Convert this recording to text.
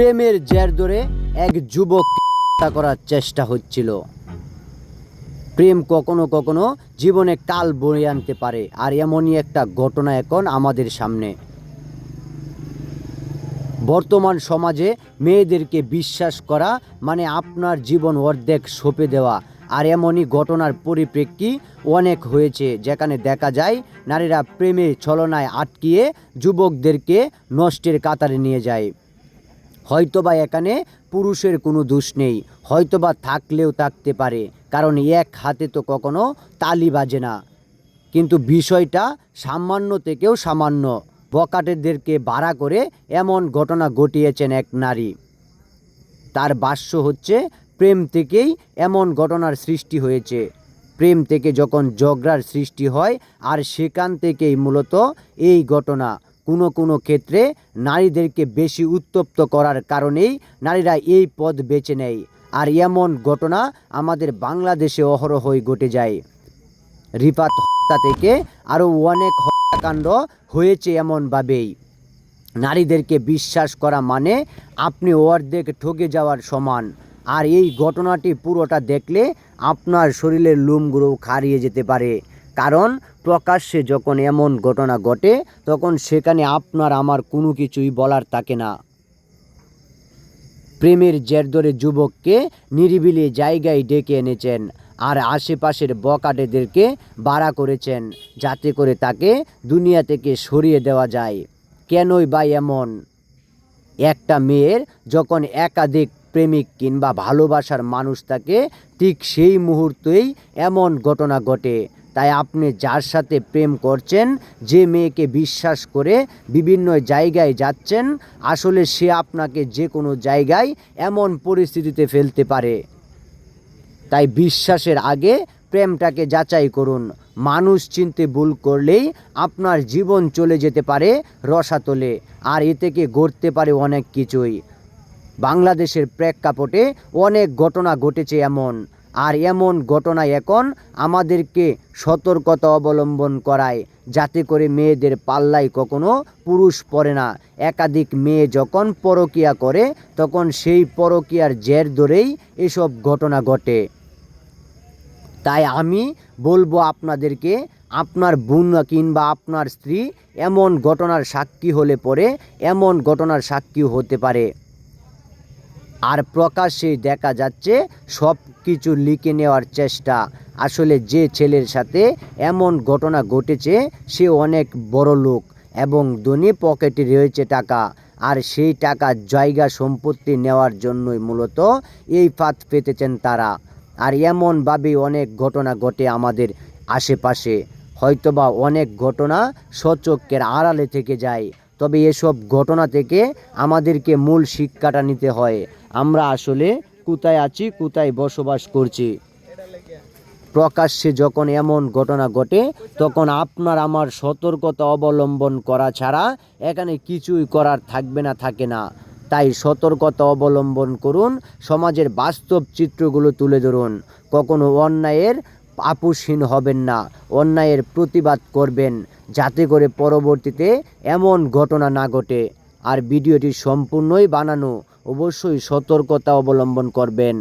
প্রেমের জের ধরে এক যুবক হত্যা করার চেষ্টা হচ্ছিল। প্রেম কখনো কখনো জীবনে কাল বয়ে আনতে পারে, আর এমনই একটা ঘটনা এখন আমাদের সামনে। বর্তমান সমাজে মেয়েদেরকে বিশ্বাস করা মানে আপনার জীবন অর্ধেক সঁপে দেওয়া, আর এমনই ঘটনার পরিপ্রেক্ষি অনেক হয়েছে, যেখানে দেখা যায় নারীরা প্রেমে ছলনায় আটকিয়ে যুবকদেরকে নষ্টের কাতারে নিয়ে যায়। হয়তোবা এখানে পুরুষের কোনো দোষ নেই, হয়তোবা থাকলেও থাকতে পারে, কারণ এক হাতে তো কখনো তালি বাজে না। কিন্তু বিষয়টা সামান্য থেকেও সামান্য বকাটেদেরকে ভাড়া করে এমন ঘটনা ঘটিয়েছেন এক নারী। তার ভাষ্য হচ্ছে, প্রেম থেকেই এমন ঘটনার সৃষ্টি হয়েছে। প্রেম থেকে যখন ঝগড়ার সৃষ্টি হয়, আর সেখান থেকেই মূলত এই ঘটনা। কোনো কোনো ক্ষেত্রে নারীদেরকে বেশি উত্তপ্ত করার কারণেই নারীরা এই পথ বেছে নেয়। আর এমন ঘটনা আমাদের বাংলাদেশে অহরহই ঘটে যায়। রিফাত হত্যা থেকে আরও অনেক হত্যাকাণ্ড হয়েছে এমনভাবেই। নারীদেরকে বিশ্বাস করা মানে আপনি অর্ধেক ঠকে যাওয়ার সমান। আর এই ঘটনাটি পুরোটা দেখলে আপনার শরীরের লুমগুলো খারিয়ে যেতে পারে। কারণ প্রকাশ্যে যখন এমন ঘটনা ঘটে, তখন সেখানে আপনার আমার কোনো কিছুই বলার থাকে না। প্রেমের জের ধরে যুবককে নিরিবিলি জায়গায় ডেকে এনেছেন আর আশেপাশের বকাটেদেরকে বাড়া করেছেন যাতে করে তাকে দুনিয়া থেকে সরিয়ে দেওয়া যায়। কেনই বা এমন? একটা মেয়ের যখন একাধিক প্রেমিক কিংবা ভালোবাসার মানুষ তাকে ঠিক সেই মুহূর্তেই এমন ঘটনা ঘটে। তাই আপনি যার সাথে প্রেম করছেন, যে মেয়েকে বিশ্বাস করে বিভিন্ন জায়গায় যাচ্ছেন, আসলে সে আপনাকে যে কোনো জায়গায় এমন পরিস্থিতিতে ফেলতে পারে। তাই বিশ্বাসের আগে প্রেমটাকে যাচাই করুন। মানুষ চিনতে ভুল করলেই আপনার জীবন চলে যেতে পারে রসাতলে, আর এ থেকে ঘটতে পারে অনেক কিছুই। বাংলাদেশের প্রেক্ষাপটে অনেক ঘটনা ঘটেছে এমন। আর এমন ঘটনা এখন আমাদেরকে সতর্কতা অবলম্বন করায়। যাতে করে মেয়েদের পাল্লায় কখনো পুরুষ পড়ে না। একাধিক মেয়ে যখন পরকিয়া করে, তখন সেই পরকিয়ার জের ধরেই এসব ঘটনা ঘটে। তাই আমি বলব আপনাদেরকে, আপনার বোন কিংবা আপনার স্ত্রী এমন ঘটনার সাক্ষী হলে পরে এমন ঘটনার সাক্ষী হতে পারে। আর প্রকাশ্যে দেখা যাচ্ছে সব কিছু লিখে নেওয়ার চেষ্টা। আসলে যে ছেলের সাথে এমন ঘটনা ঘটেছে, সে অনেক বড় লোক এবং ধনী পকেটে রয়েছে টাকা। আর সেই টাকা জায়গা সম্পত্তি নেওয়ার জন্যই মূলত এই ফাঁদ পেতেছেন তারা। আর এমনভাবেই অনেক ঘটনা ঘটে আমাদের আশেপাশে। হয়তোবা অনেক ঘটনা সচক্ষের আড়ালে থেকে যায়। তবে এসব ঘটনা থেকে আমাদেরকে মূল শিক্ষাটা নিতে হয়। আমরা আসলে কোথায় আছি, কোথায় বসবাস করছি? প্রকাশ্যে যখন এমন ঘটনা ঘটে, তখন আপনার আমার সতর্কতা অবলম্বন করা ছাড়া এখানে কিছুই করার থাকবে না, থাকে না। তাই সতর্কতা অবলম্বন করুন, সমাজের বাস্তব চিত্রগুলো তুলে ধরুন। কখনো অন্যায়ের আপুসহীন হবেন না, অন্যায়ের প্রতিবাদ করবেন, যাতে করে পরবর্তীতে এমন ঘটনা না ঘটে। আর ভিডিওটি সম্পূর্ণই বানানো, অবশ্যই সতর্কতা অবলম্বন করবেন।